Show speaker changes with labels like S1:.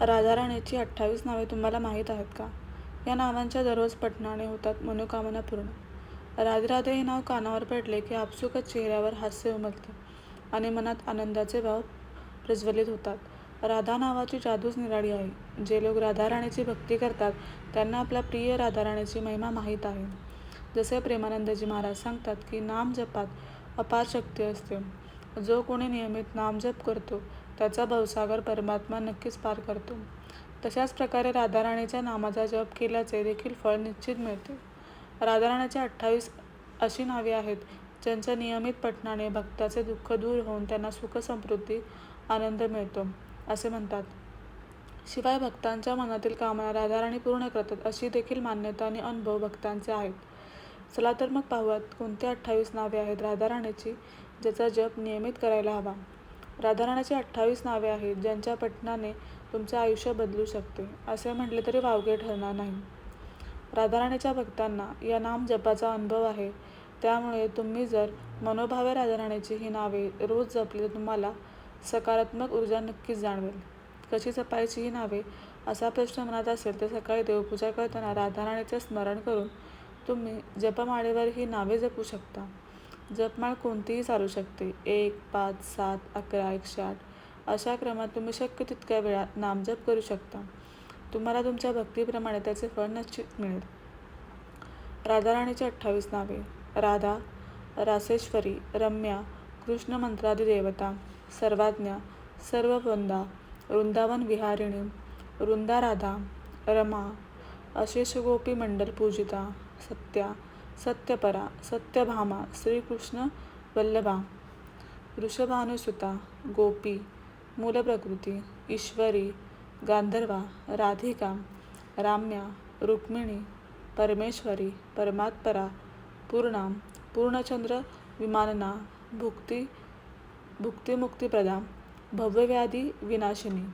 S1: राधाराणीची अठ्ठावीस नावे तुम्हाला माहीत आहेत का? या नावांच्या दररोज पठणाने होतात मनोकामना पूर्ण. राधे राधे हे नाव कानावर पडले की आपसुकच चेहऱ्यावर हास्य उमलते आणि मनात आनंदाचे भाव प्रज्वलित होतात. राधा नावाची जादूच निराळी आहे. जे लोक राधाराणीची भक्ती करतात त्यांना आपल्या प्रिय राधाराणीची महिमा माहीत आहे. जसे प्रेमानंदजी महाराज सांगतात की नाम जपात अपार शक्ती असते. जो कोणी नियमित नामजप करतो त्याचा भवसागर परमात्मा नक्कीच पार करतो. तशाच प्रकारे राधाराणीच्या नामाचा जप केल्याचे देखील फळ निश्चित मिळते. राधाराणीच्या अठ्ठावीस अशी नावे आहेत ज्यांच्या नियमित पठणाने भक्ताचे दुःख दूर होऊन त्यांना सुखसमृद्धी आनंद मिळतो असे म्हणतात. शिवाय भक्तांच्या मनातील कामना राधाराणी पूर्ण करतात अशी देखील मान्यता आणि अनुभव भक्तांचे आहेत. चला तर मग पाहूयात कोणती अठ्ठावीस नावे आहेत राधाराणीची ज्याचा जप नियमित करायला हवा. राधाराणीची अठ्ठावीस नावे आहेत ज्यांच्या पठणाने तुमचे आयुष्य बदलू शकते असे म्हटले तरी वावगे ठरणार नाही. राधाराणीच्या भक्तांना या नाम जपाचा अनुभव आहे. त्यामुळे तुम्ही जर मनोभावे राधाराणीची ही नावे रोज जपली तर तुम्हाला सकारात्मक ऊर्जा नक्कीच जाणवेल. कशी जपायची ही नावे? असा प्रश्न मनात असेल तर सकाळी देवपूजा करताना राधाराणीचे स्मरण करून तुम्ही जपमाळेवर ही नावे जपू शकता. जपमाळ कोणतीही चालू शकते. एक पाच सात अकरा एकशे आठ. अशा क्रमात तुम्ही शक्य तितक्या वेळात नामजप करू शकता. तुम्हाला तुमच्या भक्तीप्रमाणे त्याचे फळ निश्चित मिळेल. राधाराणीची अठ्ठावीस नावे. राधा रासेश्वरी रम्या कृष्ण मंत्रादी देवता सर्वाज्ञा सर्ववृंदा वृंदावन विहारिणी वृंदा राधा रमा अशेष गोपी मंडल पूजिता सत्या सत्यपरा सत्यभामा श्रीकृष्ण वल्लभा वृषभानुसुता गोपी मूलप्रकृती ईश्वरी गांधर्वा राधिका राम्या रुक्मिणी परमेश्वरी परमात्परा पूर्णा पूर्णचंद्र विमानना भुक्ती भुक्तिमुक्तिप्रदा भव्यव्याधी विनाशिनी।